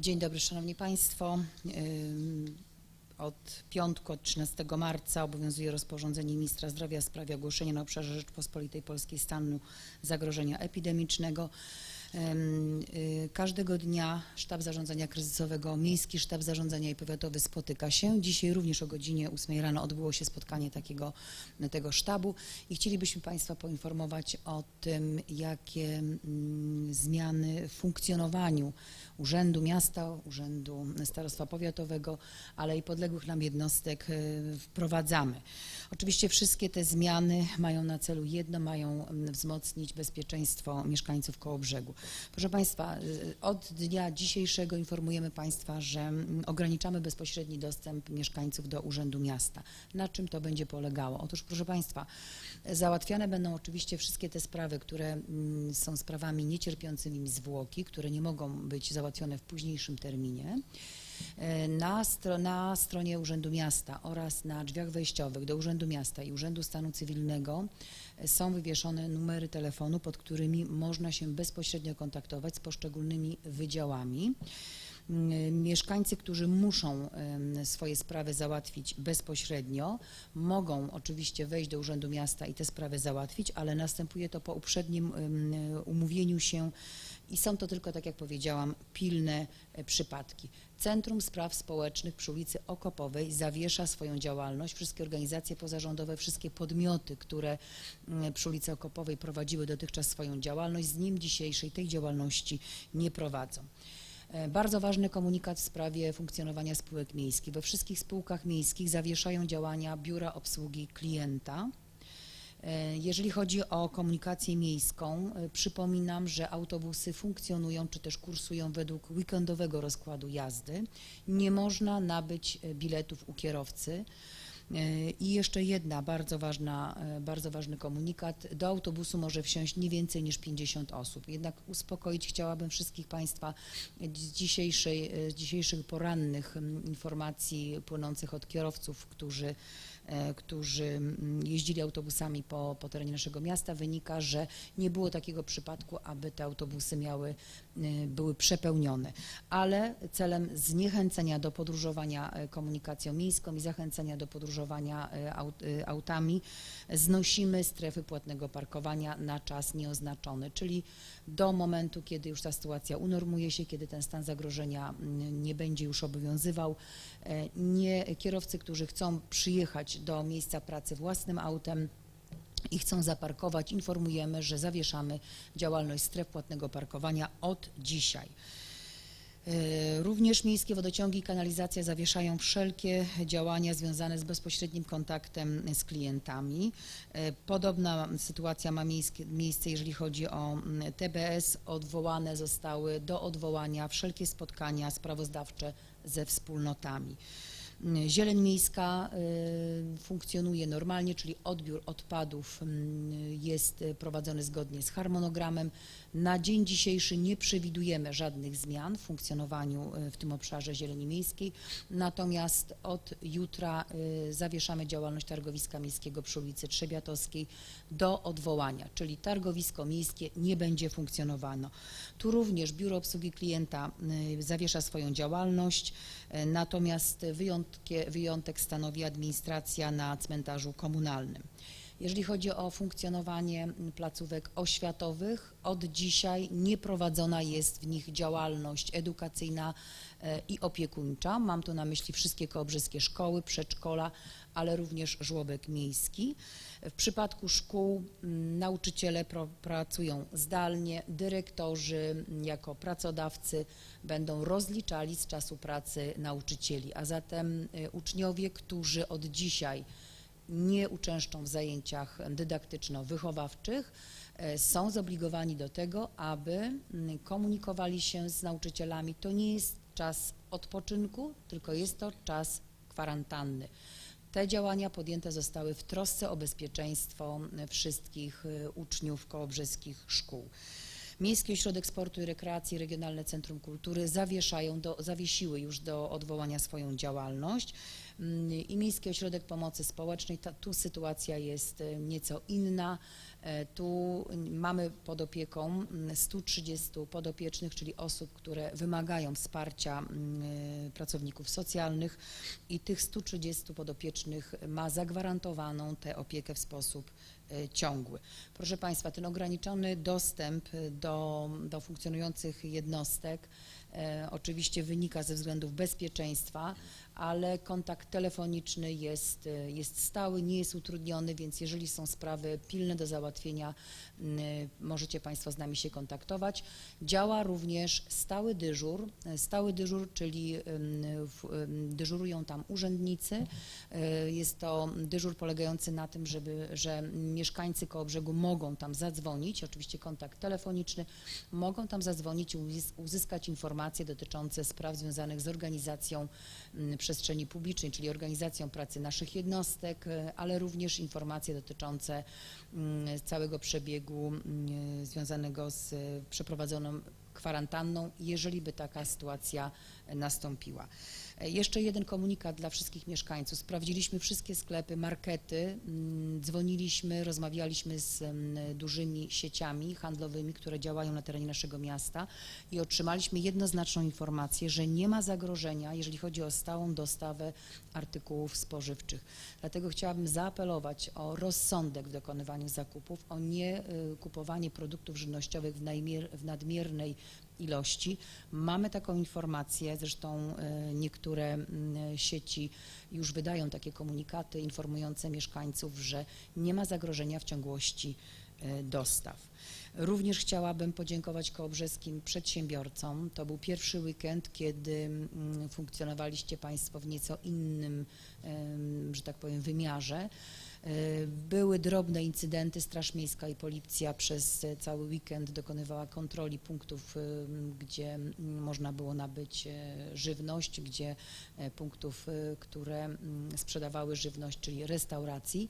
Dzień dobry, Szanowni Państwo. Od piątku, od 13 marca obowiązuje rozporządzenie Ministra Zdrowia w sprawie ogłoszenia na obszarze Rzeczpospolitej Polskiej stanu zagrożenia epidemicznego. Y, Każdego dnia sztab zarządzania kryzysowego, miejski sztab zarządzania i powiatowy spotyka się. Dzisiaj również o godzinie 8 rano odbyło się spotkanie takiego tego sztabu i chcielibyśmy Państwa poinformować o tym, jakie mm, zmiany w funkcjonowaniu Urzędu Miasta, Urzędu Starostwa Powiatowego, ale i podległych nam jednostek y, wprowadzamy. Oczywiście wszystkie te zmiany mają na celu jedno, mają mm, wzmocnić bezpieczeństwo mieszkańców Kołobrzegu. Proszę Państwa, y, od dnia dzisiejszego informujemy Państwa, że mm, ograniczamy bezpośredni dostęp mieszkańców do Urzędu Miasta. Na czym to będzie polegało? Otóż, proszę Państwa, załatwiane będą oczywiście wszystkie te sprawy, które mm, są sprawami niecierpiącymi zwłoki, które nie mogą być załatwione w późniejszym terminie. E, Na, na stronie Urzędu Miasta oraz na drzwiach wejściowych do Urzędu Miasta i Urzędu Stanu Cywilnego e, są wywieszone numery telefonu, pod którymi można się bezpośrednio kontaktować z poszczególnymi wydziałami. Mm, Mieszkańcy, którzy muszą swoje sprawy załatwić bezpośrednio, mogą oczywiście wejść do Urzędu Miasta i te sprawy załatwić, ale następuje to po uprzednim umówieniu się i są to tylko, tak jak powiedziałam, pilne e, przypadki. Centrum Spraw Społecznych przy ulicy Okopowej zawiesza swoją działalność. Wszystkie organizacje pozarządowe, wszystkie podmioty, które mm, przy ulicy Okopowej prowadziły dotychczas swoją działalność, z nim dzisiejszej tej działalności nie prowadzą. E, Bardzo ważny komunikat w sprawie funkcjonowania spółek miejskich. We wszystkich spółkach miejskich zawieszają działania biura obsługi klienta. E, Jeżeli chodzi o komunikację miejską, e, przypominam, że autobusy funkcjonują czy też kursują według weekendowego rozkładu jazdy. Nie można nabyć e, biletów u kierowcy. I jeszcze jedna bardzo ważna, bardzo ważny komunikat. Do autobusu może wsiąść nie więcej niż 50 osób. Jednak uspokoić chciałabym wszystkich Państwa z, dzisiejszej, z dzisiejszych porannych informacji płynących od kierowców, którzy którzy mm, jeździli autobusami po, po terenie naszego miasta, wynika, że nie było takiego przypadku, aby te autobusy miały, e, były przepełnione. Ale celem zniechęcenia do podróżowania e, komunikacją miejską i zachęcenia do podróżowania e, aut, e, autami znosimy strefy płatnego parkowania na czas nieoznaczony, czyli do momentu, kiedy już ta sytuacja unormuje się, kiedy ten stan zagrożenia mm, nie będzie już obowiązywał. E, Nie, kierowcy, którzy chcą przyjechać do miejsca pracy własnym autem, i chcą zaparkować, informujemy, że zawieszamy działalność stref płatnego parkowania od dzisiaj. E, Również miejskie wodociągi i kanalizacja zawieszają wszelkie działania związane z bezpośrednim kontaktem z klientami. E, Podobna sytuacja ma miejsce, jeżeli chodzi o mm, TBS. Odwołane zostały do odwołania wszelkie spotkania sprawozdawcze ze wspólnotami. Zieleń miejska y, funkcjonuje normalnie, czyli odbiór odpadów mm, jest prowadzony zgodnie z harmonogramem. Na dzień dzisiejszy nie przewidujemy żadnych zmian w funkcjonowaniu y, w tym obszarze zieleni miejskiej, natomiast od jutra y, zawieszamy działalność targowiska miejskiego przy ulicy Trzebiatowskiej do odwołania, czyli targowisko miejskie nie będzie funkcjonowano. Tu również Biuro Obsługi Klienta zawiesza swoją działalność, natomiast wyjątkie, wyjątek stanowi administracja na cmentarzu komunalnym. Jeżeli chodzi o funkcjonowanie placówek oświatowych, od dzisiaj nie prowadzona jest w nich działalność edukacyjna e, i opiekuńcza. Mam tu na myśli wszystkie kołobrzeskie szkoły, przedszkola, ale również żłobek miejski. W przypadku szkół mm, nauczyciele pracują zdalnie, dyrektorzy jako pracodawcy będą rozliczali z czasu pracy nauczycieli, a zatem y, uczniowie, którzy od dzisiaj nie uczęszczą w zajęciach dydaktyczno-wychowawczych, e, są zobligowani do tego, aby mm, komunikowali się z nauczycielami. To nie jest czas odpoczynku, tylko jest to czas kwarantanny. Te działania podjęte zostały w trosce o bezpieczeństwo wszystkich y, uczniów kołobrzeskich szkół. Miejski Ośrodek Sportu i Rekreacji, Regionalne Centrum Kultury zawieszają, do, zawiesiły już do odwołania swoją działalność Mm, i Miejski Ośrodek Pomocy Społecznej. Ta, tu sytuacja jest e, nieco inna. E, Tu mamy pod opieką mm, 130 podopiecznych, czyli osób, które wymagają wsparcia mm, e, pracowników socjalnych i tych 130 podopiecznych ma zagwarantowaną tę opiekę w sposób ciągły. Proszę Państwa, ten ograniczony dostęp do, do funkcjonujących jednostek e, oczywiście wynika ze względów bezpieczeństwa, ale kontakt telefoniczny jest, e, jest stały, nie jest utrudniony, więc jeżeli są sprawy pilne do załatwienia, m, możecie Państwo z nami się kontaktować. Działa również stały dyżur, stały dyżur, czyli dyżurują tam urzędnicy. Jest to dyżur polegający na tym, żeby, że mieszkańcy Kołobrzegu mogą tam zadzwonić, oczywiście kontakt telefoniczny, mogą tam zadzwonić i uzys- uzyskać informacje dotyczące spraw związanych z organizacją m, przestrzeni publicznej, czyli organizacją pracy naszych jednostek, e, ale również informacje dotyczące mm, całego przebiegu mm, związanego z e, przeprowadzoną kwarantanną, jeżeli by taka sytuacja nastąpiła. E, Jeszcze jeden komunikat dla wszystkich mieszkańców. Sprawdziliśmy wszystkie sklepy, markety, mm, dzwoniliśmy, rozmawialiśmy z mm, dużymi sieciami handlowymi, które działają na terenie naszego miasta i otrzymaliśmy jednoznaczną informację, że nie ma zagrożenia, jeżeli chodzi o stałą dostawę artykułów spożywczych. Dlatego chciałabym zaapelować o rozsądek w dokonywaniu zakupów, o nie y, kupowanie produktów żywnościowych w, w nadmiernej ilości. Mamy taką informację, zresztą e, niektóre sieci już wydają takie komunikaty informujące mieszkańców, że nie ma zagrożenia w ciągłości e, dostaw. Również chciałabym podziękować kołobrzeskim przedsiębiorcom. To był pierwszy weekend, kiedy funkcjonowaliście Państwo w nieco innym, że tak powiem, wymiarze. E, Były drobne incydenty, Straż Miejska i Policja przez e, cały weekend dokonywała kontroli punktów, em, gdzie można było nabyć e, żywność, gdzie e, punktów, e, które sprzedawały żywność, czyli restauracji.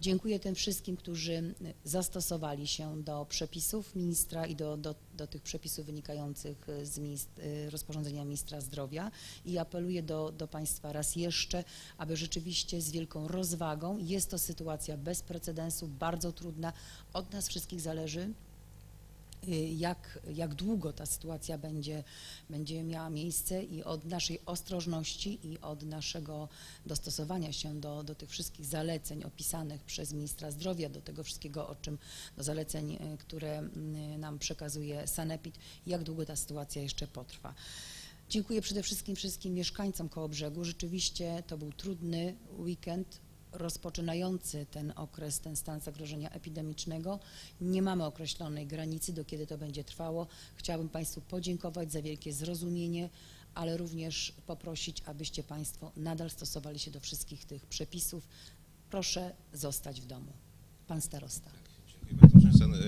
Dziękuję tym wszystkim, którzy zastosowali się do przepisów ministra i do, do, do tych przepisów wynikających z minist- e, rozporządzenia ministra zdrowia i apeluję do, do Państwa raz jeszcze, aby rzeczywiście z wielką rozwagą, jest to sytuacja bez precedensu, bardzo trudna, od nas wszystkich zależy, y, jak, jak długo ta sytuacja będzie, będzie miała miejsce i od naszej ostrożności i od naszego dostosowania się do, do tych wszystkich zaleceń opisanych przez ministra zdrowia, do tego wszystkiego, o czym, do zaleceń, y, które y, nam przekazuje Sanepid, jak długo ta sytuacja jeszcze potrwa. Dziękuję przede wszystkim wszystkim mieszkańcom Kołobrzegu. Rzeczywiście to był trudny weekend rozpoczynający ten okres, ten stan zagrożenia epidemicznego. Nie mamy określonej granicy, do kiedy to będzie trwało. Chciałabym Państwu podziękować za wielkie zrozumienie, ale również poprosić, abyście Państwo nadal stosowali się do wszystkich tych przepisów. Proszę zostać w domu. Pan starosta.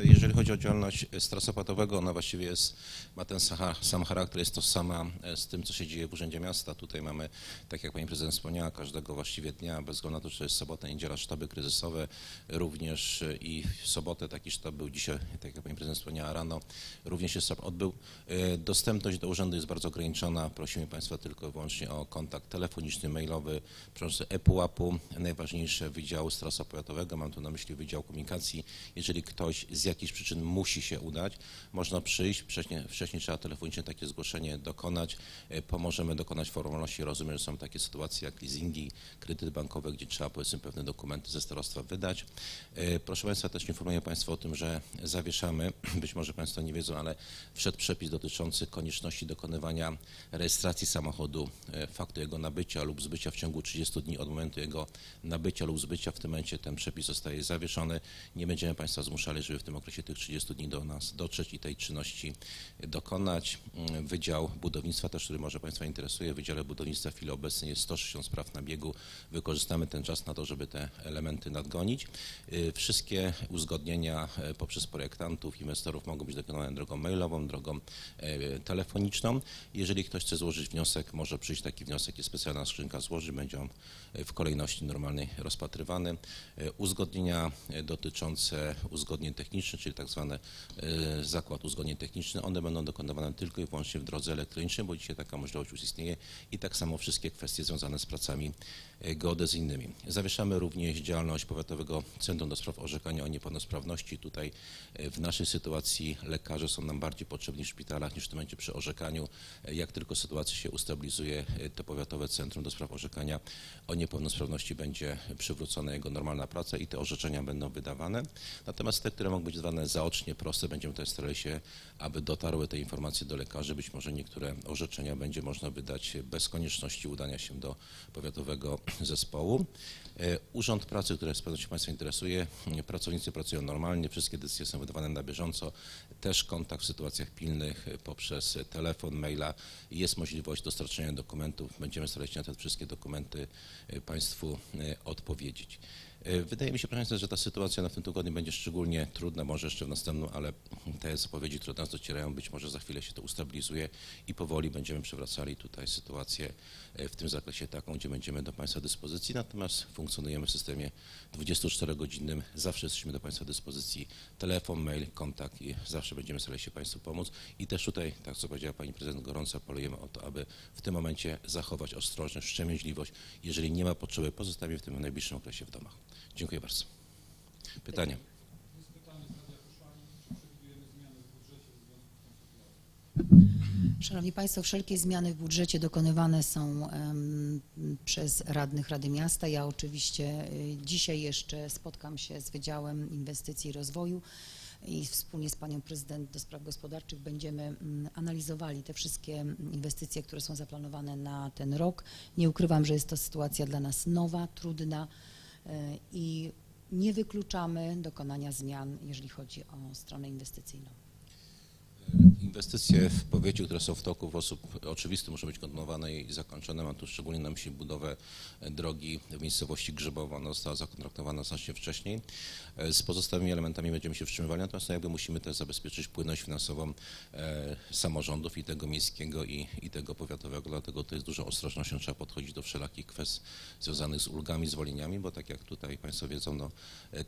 Jeżeli chodzi o działalność strasopatowego, ona właściwie jest, ma ten sam charakter, jest to sama e, z tym, co się dzieje w Urzędzie Miasta. Tutaj mamy, tak jak Pani Prezydent wspomniała, każdego właściwie dnia, bez względu na to, czy to jest sobota, niedziela, sztaby kryzysowe, również e, i w sobotę taki sztab był dzisiaj, tak jak Pani Prezydent wspomniała rano, również się sztab odbył. E, Dostępność do urzędu jest bardzo ograniczona. Prosimy Państwa tylko i wyłącznie o kontakt telefoniczny, mailowy, przez ePUAP-u, najważniejsze Wydziału Strasa Powiatowego, mam tu na myśli Wydział Komunikacji. Jeżeli ktoś z jakichś przyczyn musi się udać, można przyjść, wcześniej, wcześniej trzeba telefonicznie takie zgłoszenie dokonać, E, pomożemy dokonać formalności. Rozumiem, że są takie sytuacje jak leasingi, kredyty bankowe, gdzie trzeba powiedzmy pewne dokumenty ze starostwa wydać. E, Proszę Państwa, też informuję Państwa o tym, że zawieszamy, być może Państwo nie wiedzą, ale wszedł przepis dotyczący konieczności dokonywania rejestracji samochodu, e, faktu jego nabycia lub zbycia w ciągu 30 dni od momentu jego nabycia lub zbycia. W tym momencie ten przepis zostaje zawieszony. Nie będziemy Państwa zmuszali, żeby w tym okresie tych 30 dni do nas dotrzeć i tej czynności dokonać. Mm, Wydział Budownictwa też, który może Państwa interesuje, w Wydziale Budownictwa w chwili obecnej jest 160 spraw na biegu. Wykorzystamy ten czas na to, żeby te elementy nadgonić. Y, Wszystkie uzgodnienia e, poprzez projektantów, inwestorów mogą być dokonane drogą mailową, drogą e, telefoniczną. Jeżeli ktoś chce złożyć wniosek, może przyjść taki wniosek, jest specjalna skrzynka złoży, będzie on w kolejności normalnej rozpatrywany. Uzgodnienia dotyczące uzgodnień technicznych, czyli tak zwany e, zakład uzgodnień technicznych. One będą dokonywane tylko i wyłącznie w drodze elektronicznej, bo dzisiaj taka możliwość już istnieje i tak samo wszystkie kwestie związane z pracami e, geodezyjnymi. Zawieszamy również działalność Powiatowego Centrum do Spraw Orzekania o Niepełnosprawności. Tutaj e, w naszej sytuacji lekarze są nam bardziej potrzebni w szpitalach niż w tym momencie przy orzekaniu. Jak tylko sytuacja się ustabilizuje, to Powiatowe Centrum do Spraw Orzekania o Niepełnosprawności będzie przywrócona jego normalna praca i te orzeczenia będą wydawane. Natomiast te, które mogą być zwane zaocznie, proste, będziemy tutaj starali się, aby dotarły te informacje do lekarzy. Być może niektóre orzeczenia będzie można wydać bez konieczności udania się do powiatowego zespołu. E, Urząd Pracy, który z pewnością Państwa interesuje, pracownicy pracują normalnie, wszystkie decyzje są wydawane na bieżąco. Też kontakt w sytuacjach pilnych poprzez telefon, maila. Jest możliwość dostarczenia dokumentów. Będziemy starali się na te wszystkie dokumenty e, Państwu e, odpowiedzieć. E, Wydaje mi się, proszę Państwa, że ta sytuacja na tym tygodniu będzie szczególnie trudna, może jeszcze w następnym, ale te zapowiedzi, które do nas docierają, być może za chwilę się to ustabilizuje i powoli będziemy przywracali tutaj sytuację e, w tym zakresie taką, gdzie będziemy do Państwa dyspozycji. Natomiast funkcjonujemy w systemie 24-godzinnym, zawsze jesteśmy do Państwa dyspozycji. Telefon, mail, kontakt i zawsze będziemy starali się Państwu pomóc. I też tutaj, tak co powiedziała Pani Prezydent, gorąco apelujemy o to, aby w tym momencie zachować ostrożność, wstrzemięźliwość. Jeżeli nie ma potrzeby, pozostaniemy w tym najbliższym okresie w domach. Dziękuję bardzo. Sytuacją? Szanowni Państwo, wszelkie zmiany w budżecie dokonywane są przez radnych Rady Miasta. Ja oczywiście y, dzisiaj jeszcze spotkam się z Wydziałem Inwestycji i Rozwoju i wspólnie z Panią Prezydent do Spraw Gospodarczych będziemy mm, analizowali te wszystkie inwestycje, które są zaplanowane na ten rok. Nie ukrywam, że jest to sytuacja dla nas nowa, trudna i nie wykluczamy dokonania zmian, jeżeli chodzi o stronę inwestycyjną. Inwestycje w powiecie, które są w toku w sposób oczywisty muszą być kontynuowane i zakończone. Mam tu szczególnie na myśli budowę e, drogi w miejscowości Grzebowa. Ona została zakontraktowana znacznie wcześniej. E, Z pozostałymi elementami będziemy się wstrzymywali, natomiast jakby musimy też zabezpieczyć płynność finansową e, samorządów i tego miejskiego i, i tego powiatowego, dlatego to jest dużą ostrożnością trzeba podchodzić do wszelakich kwestii związanych z ulgami, zwolnieniami, bo tak jak tutaj Państwo wiedzą, no,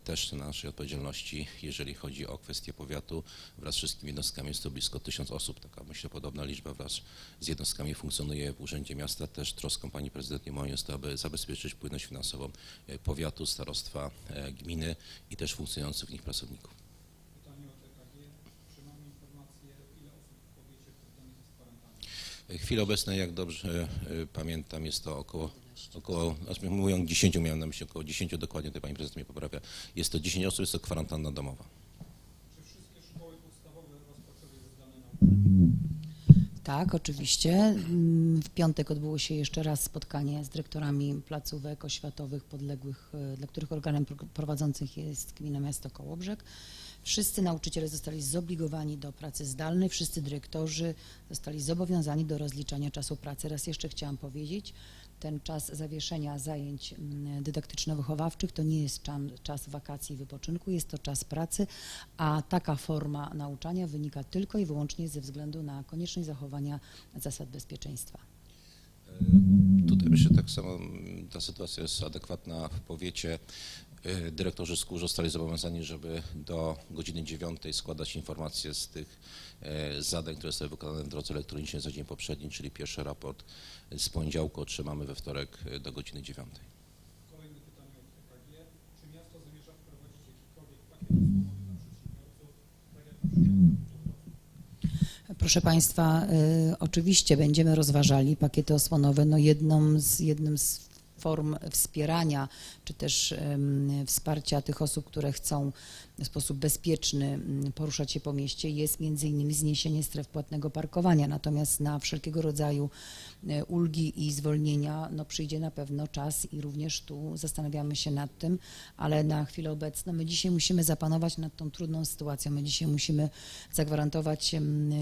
też na naszej odpowiedzialności, jeżeli chodzi o kwestie powiatu, wraz z wszystkimi jednostkami jest to blisko tysiąc osób. Taka myślę podobna liczba wraz z jednostkami funkcjonuje w Urzędzie Miasta. Też troską Pani Prezydent nie moją jest to, aby zabezpieczyć płynność finansową e, powiatu, starostwa, e, gminy i też funkcjonujących w nich pracowników. Pytanie o TKG. Czy mamy informację, ile osób w chwili obecnej, jak dobrze e, pamiętam, jest to około, około znaczy mówią 10, miałem na myśli około 10, dokładnie tutaj Pani Prezydent mnie poprawia. Jest to 10 osób, jest to kwarantanna domowa. Czy wszystkie szkoły podstawowe rozpoczęły już zdane nauczanie? Tak, oczywiście. Mm, W piątek odbyło się jeszcze raz spotkanie z dyrektorami placówek oświatowych podległych, e, dla których organem pro- prowadzących jest Gmina Miasto Kołobrzeg. Wszyscy nauczyciele zostali zobligowani do pracy zdalnej, wszyscy dyrektorzy zostali zobowiązani do rozliczania czasu pracy. Raz jeszcze chciałam powiedzieć, ten czas zawieszenia zajęć mm, dydaktyczno-wychowawczych to nie jest czas, czas wakacji i wypoczynku, jest to czas pracy, a taka forma nauczania wynika tylko i wyłącznie ze względu na konieczność zachowania zasad bezpieczeństwa. Tutaj myślę tak samo, ta sytuacja jest adekwatna w powiecie. E, Dyrektorzy szkół zostali zobowiązani, żeby do godziny 9 składać informacje z tych e, zadań, które zostały wykonane w drodze elektronicznej za dzień poprzedni, czyli pierwszy raport z poniedziałku otrzymamy we wtorek e, do godziny 9. Kolejne pytanie o TKG. Czy miasto zamierza wprowadzić jakikolwiek pakiet osłonowy dla przedsiębiorców, tak jak na przykład Proszę Państwa, y, oczywiście będziemy rozważali pakiety osłonowe. No jedną z, jednym z form wspierania, czy też wsparcia tych osób, które chcą w sposób bezpieczny mm, poruszać się po mieście jest między innymi zniesienie stref płatnego parkowania. Natomiast na wszelkiego rodzaju e, ulgi i zwolnienia no, przyjdzie na pewno czas i również tu zastanawiamy się nad tym, ale na chwilę obecną my dzisiaj musimy zapanować nad tą trudną sytuacją. My dzisiaj musimy zagwarantować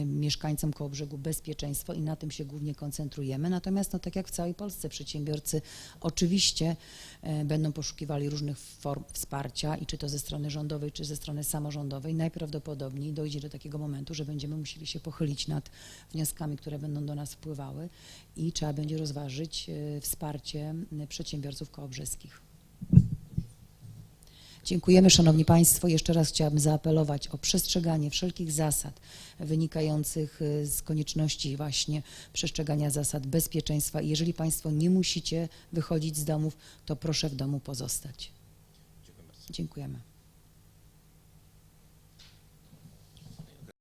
mieszkańcom Kołobrzegu bezpieczeństwo i na tym się głównie koncentrujemy. Natomiast no, tak jak w całej Polsce przedsiębiorcy oczywiście e, będą poszukiwali różnych form wsparcia i czy to ze strony rządowej, czy ze strony samorządowej. Najprawdopodobniej dojdzie do takiego momentu, że będziemy musieli się pochylić nad wnioskami, które będą do nas wpływały i trzeba będzie rozważyć e, wsparcie przedsiębiorców kołobrzeskich. Dziękujemy Szanowni Państwo. Jeszcze raz chciałabym zaapelować o przestrzeganie wszelkich zasad wynikających y, z konieczności właśnie przestrzegania zasad bezpieczeństwa. I jeżeli Państwo nie musicie wychodzić z domów, to proszę w domu pozostać. Dziękujemy.